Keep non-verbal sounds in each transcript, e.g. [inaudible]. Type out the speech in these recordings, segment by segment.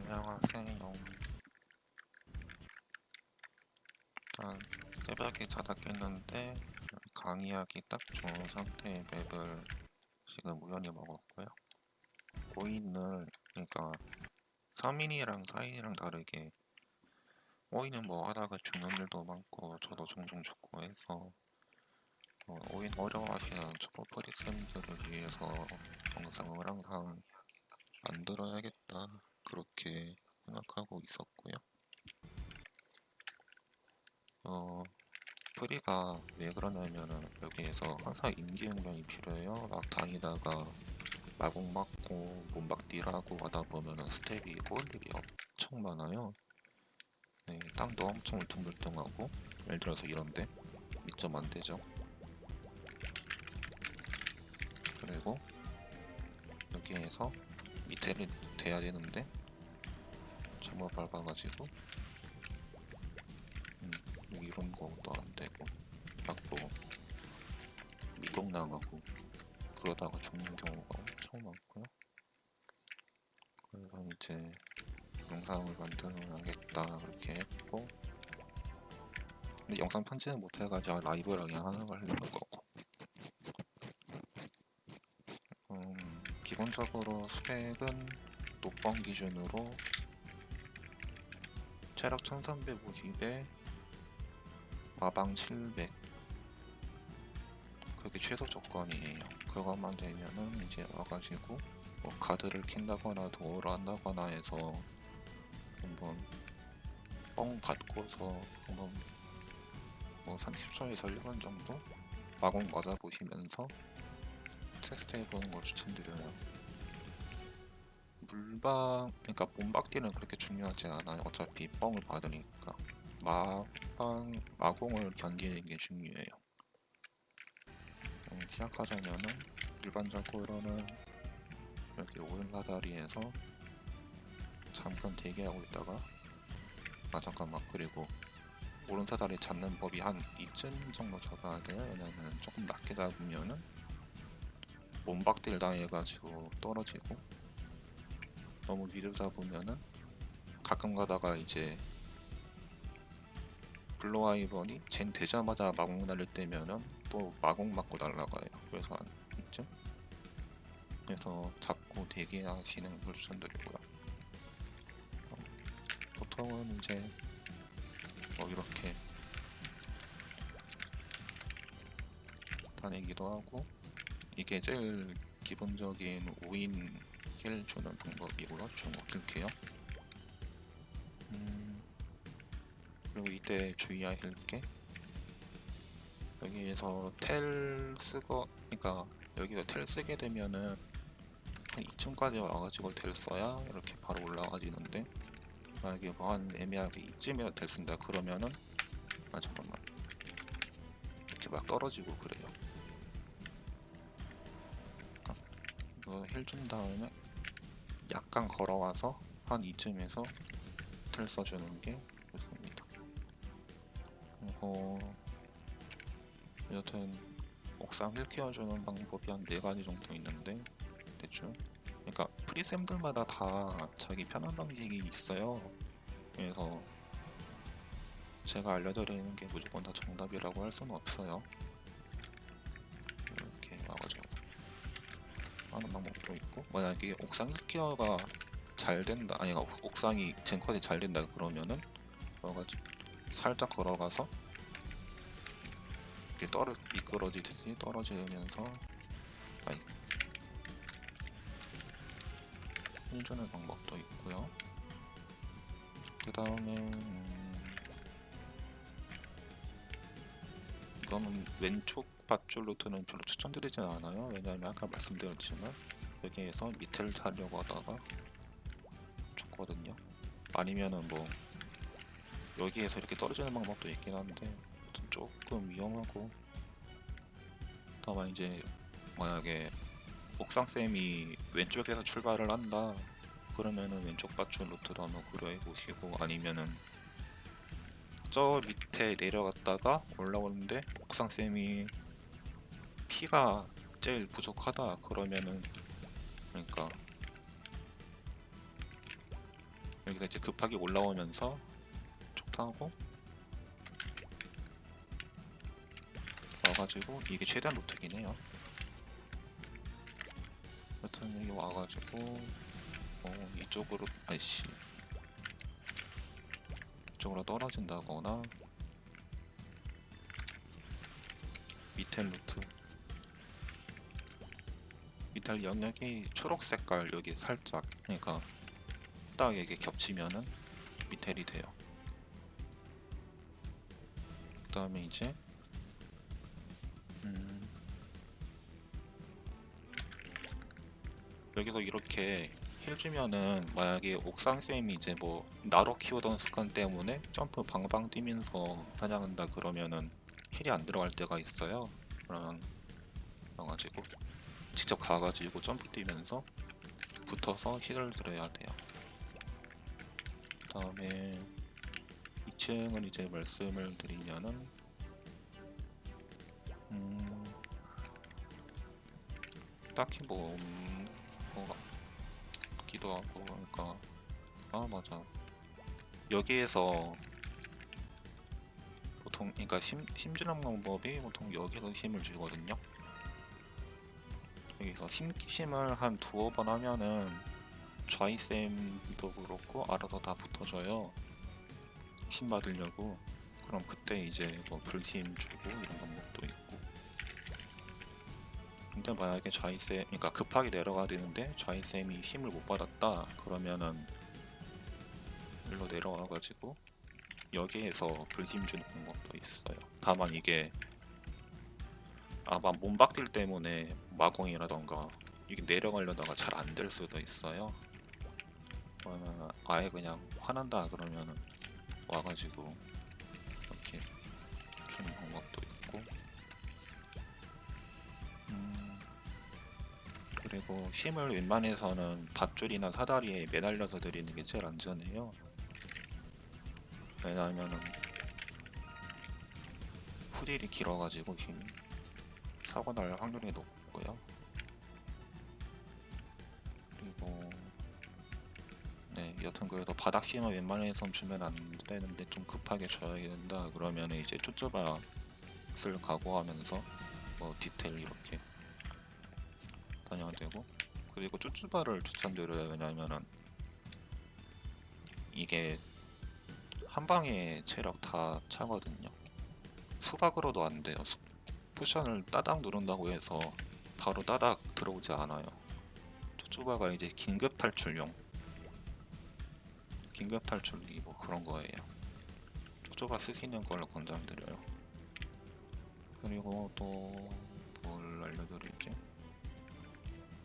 안녕하세요. 일단 새벽에 자다 깼는데 강의하기 딱 좋은 상태의 맵을 지금 우연히 먹었고요. 오인을 그러니까 3인이랑 4인이랑 다르게 오인은 뭐 하다가 죽는 일도 많고 저도 종종 죽고 해서 어, 오인 어려워하시는 초보 프리쌤들을 위해서 영상을 항상 만들어야겠다 그렇게 생각하고 있었고요. 어, 프리가 왜 그러냐면은 여기에서 항상 임기응변이 필요해요. 막 다니다가 마공 맞고 몸박 딜하고 하다 보면은 스텝이 꼬일 일이 엄청 많아요. 네, 땅도 엄청 울퉁불퉁하고 예를 들어서 이런데 미점 안 되죠. 그리고 여기에서 밑에를 돼야 되는데 잘못 밟아가지고 음, 뭐 이런 것도 안 되고. 막뭐 미국 나가고 그러다가 죽는 경우가 엄청 많고요. 그래서 이제 영상을 만들어야겠다 그렇게 했고. 근데 영상 편집은 못해가지고 라이브를 그냥 걸 하려는 거고. 음, 기본적으로 스펙은 녹번 기준으로 체력 1350에 마방 700 그게 최소 조건이에요. 그것만 되면은 이제 와가지고 뭐 카드를 킨다거나 도어를 한다거나 해서 한번 뻥 받고서 한번 뭐 30초에서 1분 정도 마공 맞아보시면서 테스트 해보는 걸 추천드려요 물방 그러니까 몸박기는 그렇게 중요하지 않아요. 어차피 뻥을 받으니까. 마방 마공을 견디는 게 중요해요. 음, 시작하자면은 일반적으로는 여기 오른사다리에서 잠깐 대기하고 있다가 아 잠깐만. 그리고 오른사다리 잡는 법이 한 이쯤 정도 잡아야 돼요. 왜냐면 조금 낮게 잡으면은 몸박딜 당해가지고 떨어지고 너무 위를 잡으면은 가끔 가다가 이제 블로아이번이 젠 되자마자 마공 날릴 때면은 또 마공 맞고 날라가요. 그래서 한 이쯤 그래서 잡고 대기하시는 걸 추천드리고요 어, 보통은 이제 뭐 이렇게 다니기도 하고 이게 제일 기본적인 5인 힐 주는 방법이고요. 중국 킬게요. 음, 그리고 이때 주의할 게 여기에서 텔 쓰고 그러니까 여기서 텔 쓰게 되면은 한 2층까지 와가지고 텔 써야 이렇게 바로 올라가지는데 만약에 뭐한 애매하게 이쯤에 텔 쓴다 그러면은 아 잠깐만 이렇게 막 떨어지고 그래요. 이거 힐 준 다음에 약간 걸어와서 한 이쯤에서 텔 써주는 게 좋습니다. 그리고 여튼 옥상 힐 키워주는 방법이 한 네 가지 정도 있는데 대충 그러니까 프리쌤들마다 다 자기 편한 방식이 있어요. 그래서 제가 알려드리는 게 무조건 다 정답이라고 할 수는 없어요. 하는 방법도 있고. 만약에 옥상 1기어가 잘 된다 아니 옥- 옥상이 젠컷이 잘 된다 그러면은 와가지고 살짝 걸어가서 이렇게 떨어 미끄러지듯이 떨어지면서 아이 해주는 방법도 있고요. 그 다음에 음, 이거는 왼쪽 밧줄 루트는 별로 추천드리진 않아요. 왜냐하면 아까 말씀드렸지만 여기에서 밑을 타려고 하다가 죽거든요. 아니면은 뭐 여기에서 이렇게 떨어지는 방법도 있긴 한데 조금 위험하고 다만 이제 만약에 옥상쌤이 왼쪽에서 출발을 한다 그러면은 왼쪽 밧줄 루트도 한번 고려해 보시고 아니면은 저 밑에 내려갔다가 올라오는데 옥상쌤이 피가 제일 부족하다 그러면은 그러니까 여기서 이제 급하게 올라오면서 쭉 타고 와가지고 이게 최대한 루트긴 해요. 여튼 여기 와가지고 어, 이쪽으로 아이씨 이쪽으로 떨어진다거나 밑에 루트 밑에 영역이 초록 색깔 여기 살짝 그러니까 딱 이게 겹치면은 미텔이 돼요. 그 다음에 이제 음 여기서 이렇게 힐 주면은 만약에 옥상 쌤이 이제 뭐 나로 키우던 습관 때문에 점프 방방 뛰면서 사냥한다 그러면은 힐이 안 들어갈 때가 있어요. 그러면 그래가지고 직접 가가지고 점프 뛰면서 붙어서 힐을 들어야 돼요. 다음에 2층은 이제 말씀을 드리면은 음 딱히 뭐 없는 것 같기도 하고 그러니까 아 맞아 여기에서 보통 그러니까 심, 심주는 방법이 보통 여기서 힘을 주거든요 여기서 심, 심을 한 두어 번 하면은 좌이쌤도 그렇고 알아서 다 붙어줘요. 힘 받으려고. 그럼 그때 이제 뭐 불힘 주고 이런 방법도 있고. 근데 만약에 좌이쌤 그러니까 급하게 내려가야 되는데 좌이쌤이 힘을 못 받았다 그러면은 일로 내려와 가지고 여기에서 불힘 주는 방법도 있어요. 다만 이게 아마 몸박딜 때문에 마공이라던가 이게 내려가려다가 잘 안 될 수도 있어요. 그러면 아예 그냥 화난다 그러면은 와가지고 이렇게 주는 방법도 있고. 음 그리고 힘을 웬만해서는 밧줄이나 사다리에 매달려서 드리는 게 제일 안전해요. 왜냐하면은 후딜이 길어가지고 힘이 사고 날 확률이 높고 요. 그리고 네, 여튼 그래서 바닥 심은 웬만해선 주면 안 되는데 좀 급하게 줘야 된다 그러면 이제 쪼쪼바를 각오하면서 뭐 디테일 이렇게 다녀야 되고 그리고 쪼쪼바를 추천드려요. 왜냐면은 이게 한 방에 체력 다 차거든요. 수박으로도 안 돼요. 수- 포션을 따닥 누른다고 해서 바로 따닥 들어오지 않아요 쪼쪼바가 이제 긴급 탈출용 긴급 탈출이 뭐 그런 거예요. 쪼쪼바 쓰시는 걸 권장드려요. 그리고 또 뭘 알려드릴지?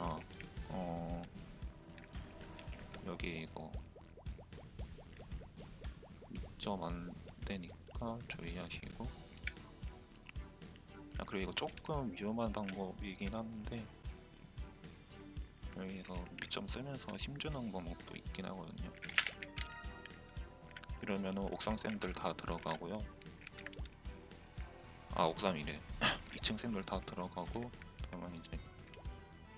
아, 어, 여기 이거 2점 안 되니까 주의하시고. 아, 그리고 이거 조금 위험한 방법이긴 한데 여기서 2점 쓰면서 심주는 방법도 있긴 하거든요. 이러면은 옥상 쌤들 다 들어가고요. 아 옥상 이래. [clears throat] 2층 쌤들 다 들어가고 그러면 이제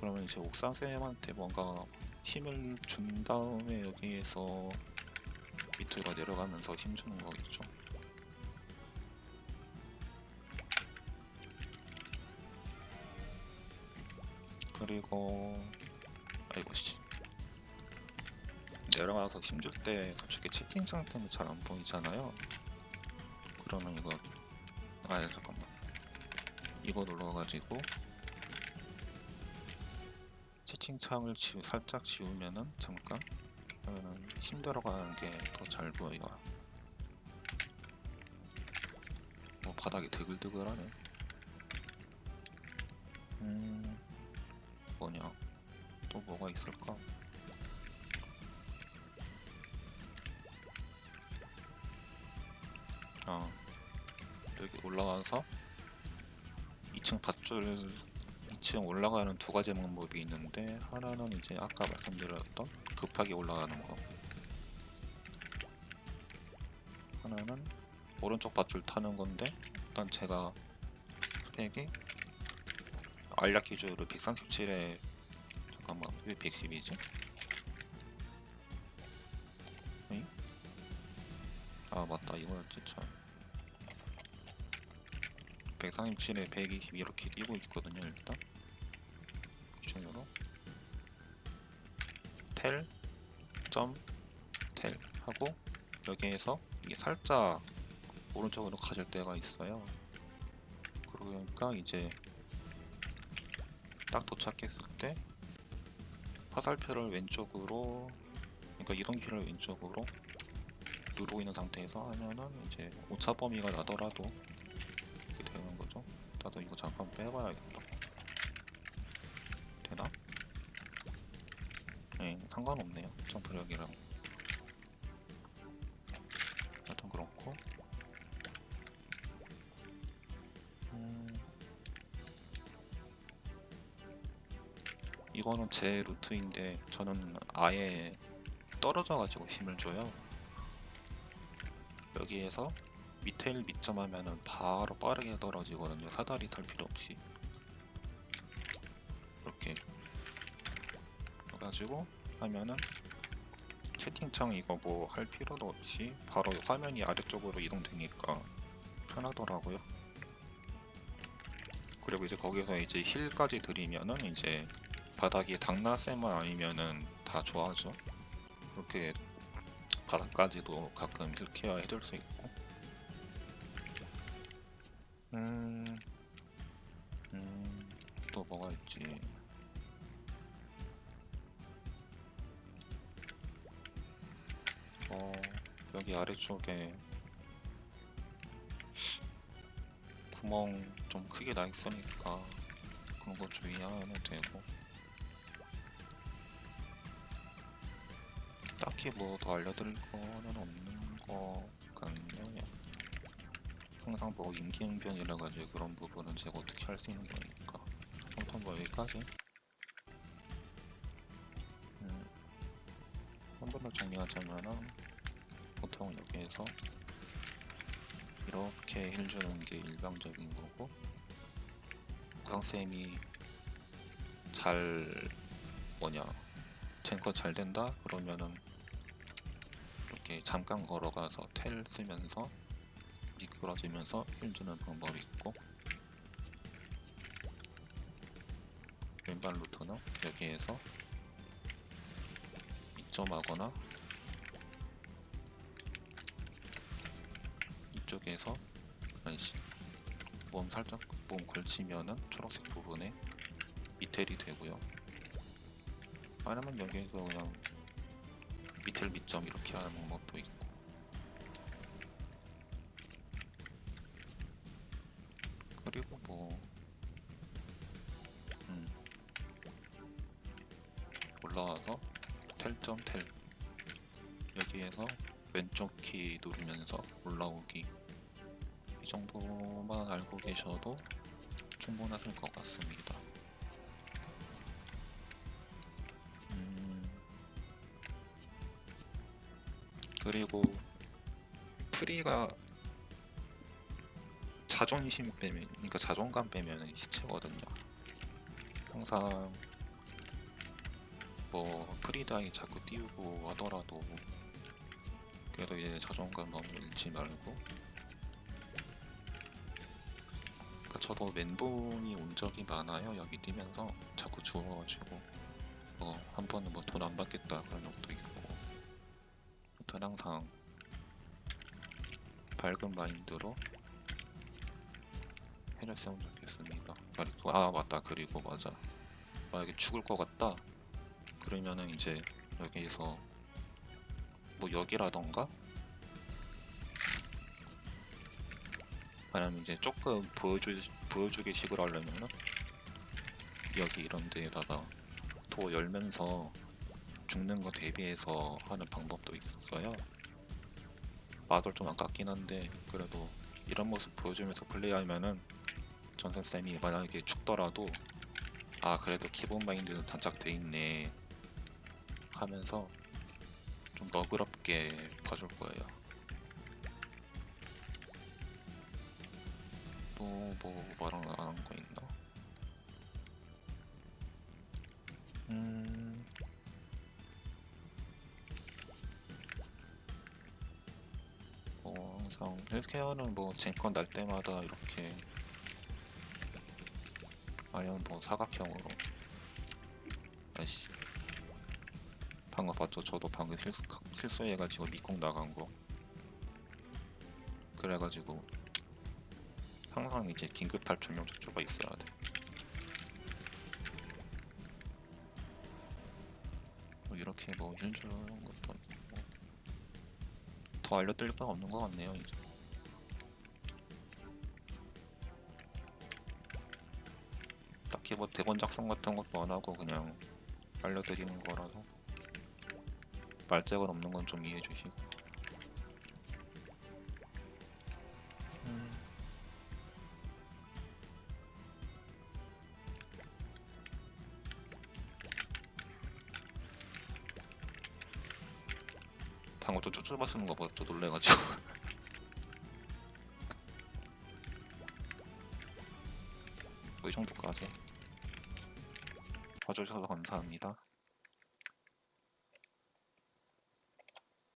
그러면 이제 옥상 쌤한테 뭔가 힘을 준 다음에 여기에서 밑으로 내려가면서 힘 주는 거겠죠. 그리고 아이고 씨 내려가서 힘줄 때 솔직히 채팅창 때문에 잘안 보이잖아요. 그러면 이거 아 잠깐만 이거 눌러가지고 채팅창을 지우 살짝 지우면은 잠깐 그러면은 힘 들어가는 게 더 잘 보여요. 뭐 바닥이 드글드글하네. 음 뭐냐 또 뭐가 있을까? 아 여기 올라와서 2층 밧줄 2층 올라가는 두 가지 방법이 있는데 하나는 이제 아까 말씀드렸던 급하게 올라가는 거 하나는 오른쪽 밧줄 타는 건데 일단 제가 스펙이 알약 기준으로 137에 잠깐만 왜 110이지? 아 맞다. 이거였지 참. 137에 120 이렇게 띄고 있거든요 일단. 기준으로. 텔, 점, 텔 하고 여기에서 이게 살짝 오른쪽으로 가질 때가 있어요. 그러니까 이제 딱 도착했을 때 화살표를 왼쪽으로 그러니까 이동 키를 왼쪽으로 누르고 있는 상태에서 하면은 이제 오차 범위가 나더라도 이렇게 되는 거죠. 나도 이거 잠깐 빼봐야겠다. 되나? 네, 상관없네요. 점프력이랑. 이거는 제 루트인데 저는 아예 떨어져가지고 힘을 줘요. 여기에서 밑에 일 밑점 하면은 바로 빠르게 떨어지거든요. 사다리 탈 필요 없이 이렇게 해가지고 하면은 채팅창 이거 뭐 할 필요도 없이 바로 화면이 아래쪽으로 이동되니까 편하더라고요. 그리고 이제 거기서 이제 힐까지 들이면은 이제 바닥이 당나세만 아니면은 다 좋아하죠. 그렇게 바닥까지도 가끔 힐 케어 해줄 수 있고. 음, 음, 또 뭐가 있지? 어, 여기 아래쪽에 구멍 좀 크게 나 있으니까 그런 거 주의하면 되고. 딱히 뭐 더 알려드릴 거는 없는 거 같네요. 항상 뭐 임기응변이라 가지고 그런 부분은 제가 어떻게 할 수 있는 거니까. 아무튼 뭐 여기까지. 음, 한번더 정리하자면은 보통 여기에서 이렇게 힐 주는 게 일반적인 거고 구상쌤이 잘 뭐냐 탱커 잘 된다 그러면은 이렇게 잠깐 걸어가서 텔 쓰면서 미끄러지면서 힐 주는 방법이 있고 왼발 루트는 여기에서 이점하거나 이쪽에서 아니지 몸 살짝 몸 걸치면은 초록색 부분에 이텔이 되고요. 아니면 여기에서 그냥 밑을 밑점 이렇게 하는 방법도 있고. 그리고 뭐 음, 올라와서 텔점 텔. 여기에서 왼쪽 키 누르면서 올라오기. 이 정도만 알고 계셔도 충분하실 것 같습니다. 그리고 프리가 자존심 빼면, 그러니까 자존감 빼면 시체거든요. 항상 뭐 프리다이 자꾸 띄우고 하더라도 그래도 이제 자존감 너무 잃지 말고. 그러니까 저도 멘붕이 온 적이 많아요. 여기 뛰면서 자꾸 주워가지고 뭐 한 번은 뭐 돈 안 받겠다 그런 적도 있고 아무튼 항상 밝은 마인드로 해냈으면 좋겠습니다. 아 맞다. 그리고 맞아. 만약에 죽을 것 같다? 그러면은 이제 여기에서 뭐 여기라던가? 아니면 이제 조금 보여주 보여주기 식으로 하려면은 여기 이런 데에다가 도 열면서 죽는 거 대비해서 하는 방법도 있었어요. 마돌 좀 아깝긴 한데 그래도 이런 모습 보여주면서 플레이하면은 전선 쌤이 만약에 죽더라도 아 그래도 기본 마인드는 단착돼 있네 하면서 좀 너그럽게 봐줄 거예요. 또 뭐 말은 안한 거 있나? 음. 항상. 헬케어는 뭐 젠건 날 때마다 이렇게 아니면 뭐 사각형으로. 아이씨. 방금 봤죠? 저도 방금 실수, 실수해가지고 미국 나간 거. 그래가지고 항상 이제 긴급 탈출용 척추가 있어야 돼. 뭐 이렇게 뭐 힐 주는 것도 있고 더 알려드릴 건 없는 것 같네요 이제. 딱히 뭐 대본 작성 같은 것도 안 하고 그냥 알려드리는 거라서. 말짝은 없는 건 좀 이해해 주시고 방금 또 쭈쭈바 쓰는 거 보고 또 놀래가지고. [laughs] 뭐 이 정도까지. 봐주셔서 감사합니다